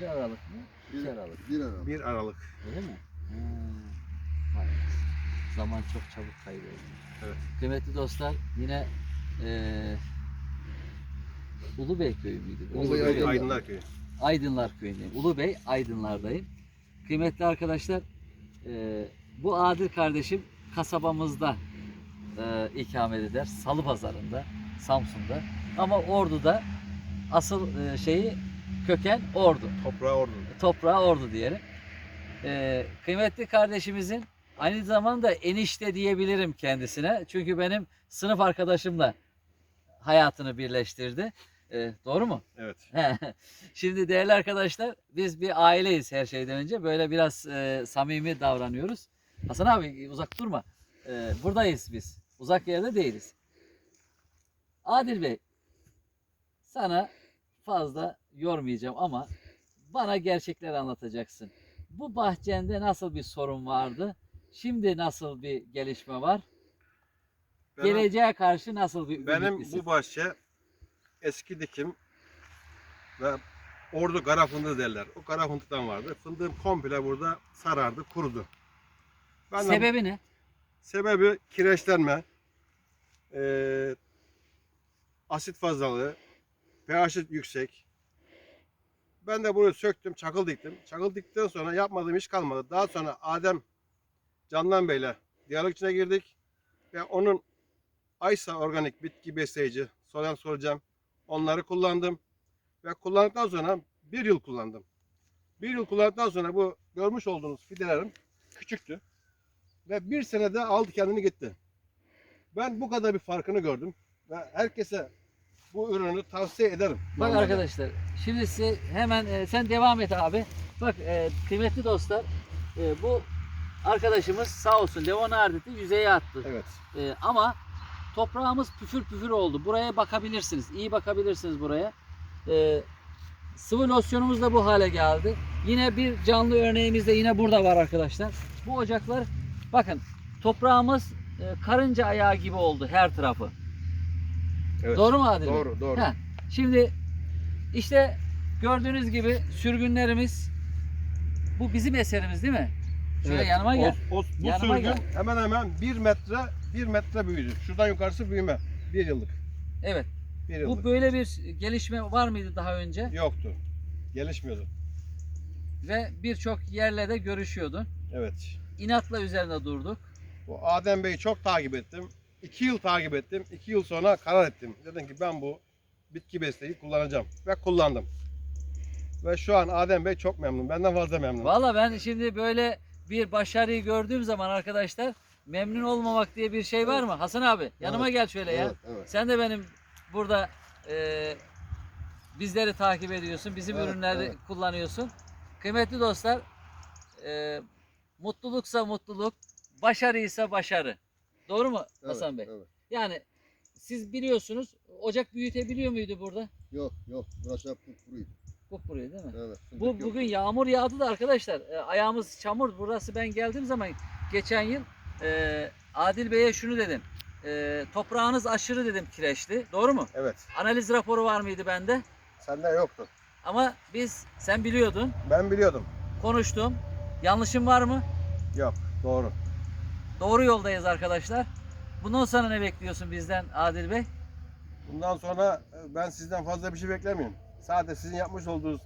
1 Aralık mı? 2 Bir- Aralık. Bir Aralık. 1 Aralık. Öyle mi? Ha, vay. Zaman çok çabuk kayboluyor. Evet. Kıymetli dostlar yine eee Ulubey köyü müydü? Ulubey Ulubey- Aydınlar. Aydınlar Köyü. Aydınlar köyündeyim. Ulubey Aydınlardayım. Kıymetli arkadaşlar eee, bu Adil kardeşim kasabamızda eee ikamet eder. Salı pazarında, Samsun'da. Ama Ordu'da asıl eee, şeyi köken Ordu. Toprağı ordu. toprağı ordu diyelim. Ee, kıymetli kardeşimizin aynı zamanda enişte diyebilirim kendisine. Çünkü benim sınıf arkadaşımla hayatını birleştirdi. Ee, doğru mu? Evet. Şimdi değerli arkadaşlar biz bir aileyiz her şeyden önce. Böyle biraz e, samimi davranıyoruz. Hasan abi uzak durma. Ee, buradayız biz. Uzak yerde değiliz. Adil Bey sana fazla yormayacağım ama bana gerçekleri anlatacaksın. Bu bahçende nasıl bir sorun vardı? Şimdi nasıl bir gelişme var? Benim, Geleceğe karşı nasıl bir benim ümitlisin? bu bahçe eski dikim ve ordu kara fındığı derler. O kara fındıktan vardı. Fındığım komple burada sarardı, kurudu. Ben de- Sebebi ne? Sebebi kireçlenme, eee, asit fazlalığı, pH yüksek. Ben de bunu söktüm, çakıl diktim. Çakıl diktikten sonra yapmadığım iş kalmadı. Daha sonra Adem Candan Bey'le diyalog içine girdik. Ve onun Aysa organik bitki besleyici, solen solucam onları kullandım. Ve kullandıktan sonra bir yıl kullandım. Bir yıl kullandıktan sonra bu görmüş olduğunuz fidelerim küçüktü. Ve bir senede aldı kendini gitti. Ben bu kadar bir farkını gördüm. Ve herkese bu ürünü tavsiye ederim. Bak Normalde. arkadaşlar şimdi size hemen e, sen devam et abi. Bak e, kıymetli dostlar e, bu arkadaşımız sağ olsun Leonard'ı yüzeye attı. Evet. E, ama toprağımız püfür püfür oldu. Buraya bakabilirsiniz. İyi bakabilirsiniz buraya. E, sıvı losyonumuz da bu hale geldi. Yine bir canlı örneğimiz de yine burada var arkadaşlar. Bu ocaklar bakın toprağımız e, karınca ayağı gibi oldu her tarafı. Evet. Doğru mu Adil Bey? Doğru, doğru. Heh, Şimdi işte gördüğünüz gibi sürgünlerimiz bu bizim eserimiz değil mi? Şöyle Evet. yanıma gel. O, o- bu Yanıma sürgün gel. hemen hemen bir metre, bir metre büyüdü. Şuradan yukarısı büyüme. Bir yıllık. Evet. Bir yıllık. Bu böyle bir gelişme var mıydı daha önce? Yoktu. Gelişmiyordu. Ve birçok yerle de görüşüyordu. Evet. İnatla üzerinde durduk. Bu Adem Bey'i çok takip ettim. İki yıl takip ettim. İki yıl sonra karar ettim. Dedim ki ben bu bitki besleyi kullanacağım. Ve kullandım. Ve şu an Adem Bey çok memnun. Benden fazla memnun. Valla ben şimdi böyle bir başarıyı gördüğüm zaman arkadaşlar memnun olmamak diye bir şey var mı? Hasan abi yanıma gel şöyle ya. Evet, evet. Sen de benim burada e, bizleri takip ediyorsun. Bizim Evet, ürünleri evet. kullanıyorsun. Kıymetli dostlar e, mutluluksa mutluluk, başarıysa başarı. Doğru mu Hasan Bey? evet. Yani siz biliyorsunuz ocak büyütebiliyor muydu burada? Yok yok. Burası hep kupkuruydu. Kupkuruyor değil mi? Evet. Bu yok. bugün yağmur yağdı da arkadaşlar e, ayağımız çamur. Burası ben geldiğim zaman geçen yıl e, Adil Bey'e şunu dedim. E, toprağınız aşırı dedim kireçli. Doğru mu? Evet. Analiz raporu var mıydı bende? Sende yoktu. Ama biz sen biliyordun. Ben biliyordum. Konuştum. Yanlışım var mı? Yok. Doğru. Doğru yoldayız arkadaşlar. Bundan sonra ne bekliyorsun bizden Adil Bey? Bundan sonra e, ben sizden fazla bir şey beklemiyorum. Sadece sizin yapmış olduğunuz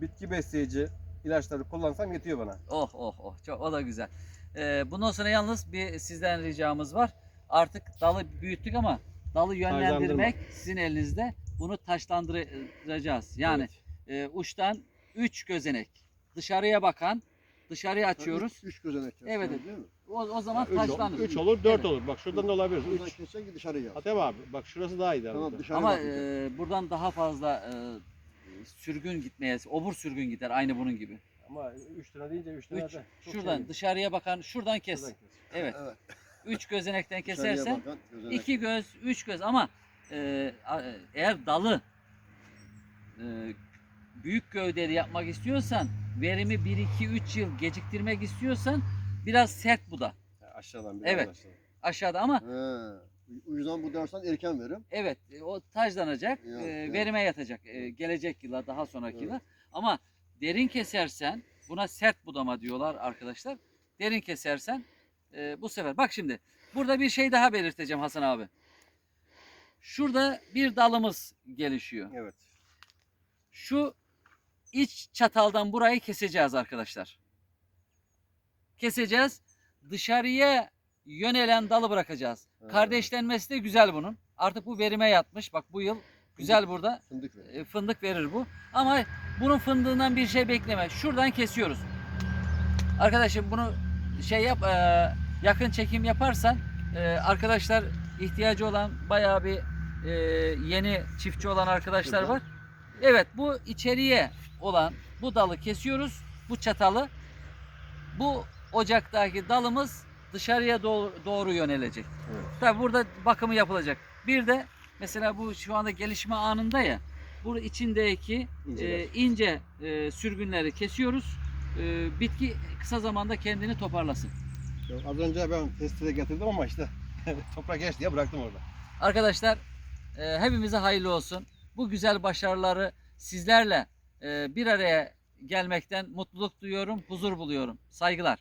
bitki besleyici ilaçları kullansam yetiyor bana. Oh oh oh çok o da güzel. E, bundan sonra yalnız bir sizden ricamız var. Artık dalı büyüttük ama dalı yönlendirmek sizin elinizde. Bunu taşlandıracağız. Yani Evet. e, uçtan 3 gözenek. Dışarıya bakan, dışarıya açıyoruz. Üç, üç gözenek Evet, yapacağız, evet. değil mi? O, o zaman ol- taşlanır. üç olur, dört Evet. olur. Bak şuradan da olabilir. Buradan Üç. kessen ki dışarı yaz. Hatem abi bak şurası daha iyi. Tamam Tamam, dışarı Ama e, buradan daha fazla e, sürgün gitmeye, obur sürgün gider aynı bunun gibi. Ama üç tane deyince üç tane Üç, de çok şuradan şey- dışarıya bakan, şuradan kes. Şuradan kes. Evet. Evet. Üç gözenekten dışarıya kesersen bakan gözenek. iki göz, üç göz ama e, eğer dalı e, büyük gövdeli yapmak istiyorsan, verimi 1 2 3 yıl geciktirmek istiyorsan biraz sert bu da Ha, Aşağıdan biraz Evet. aşağıdan. aşağıda ama He. O yüzden bu dersten erken verim. Evet, e, o tajlanacak, e, yok. verime yatacak e, gelecek yıla, daha sonraki Evet. yıla. Ama derin kesersen buna sert budama diyorlar arkadaşlar. Derin kesersen e, bu sefer bak şimdi burada bir şey daha belirteceğim Hasan abi. Şurada bir dalımız gelişiyor. Evet. Şu iç çataldan burayı keseceğiz arkadaşlar. Keseceğiz. Dışarıya yönelen dalı bırakacağız. Ha. Kardeşlenmesi de güzel bunun. Artık bu verime yatmış. Bak bu yıl güzel burada Fındık verir. e, fındık verir bu. Ama bunun fındığından bir şey bekleme. Şuradan kesiyoruz. Arkadaşım bunu şey yap e, yakın çekim yaparsan e, arkadaşlar ihtiyacı olan bayağı bir e, yeni çiftçi olan arkadaşlar var. Evet bu içeriye olan bu dalı kesiyoruz. Bu çatalı. Bu ocaktaki dalımız dışarıya doğru, doğru yönelecek. Evet. Tabi burada bakımı yapılacak. Bir de mesela bu şu anda gelişme anında ya. Bu içindeki İnceler. e, ince e, sürgünleri kesiyoruz. E, bitki kısa zamanda kendini toparlasın. Ya Az önce ben testire getirdim ama işte toprak geç diye bıraktım orada. Arkadaşlar e, hepimize hayırlı olsun. Bu güzel başarıları sizlerle bir araya gelmekten mutluluk duyuyorum, huzur buluyorum. Saygılar.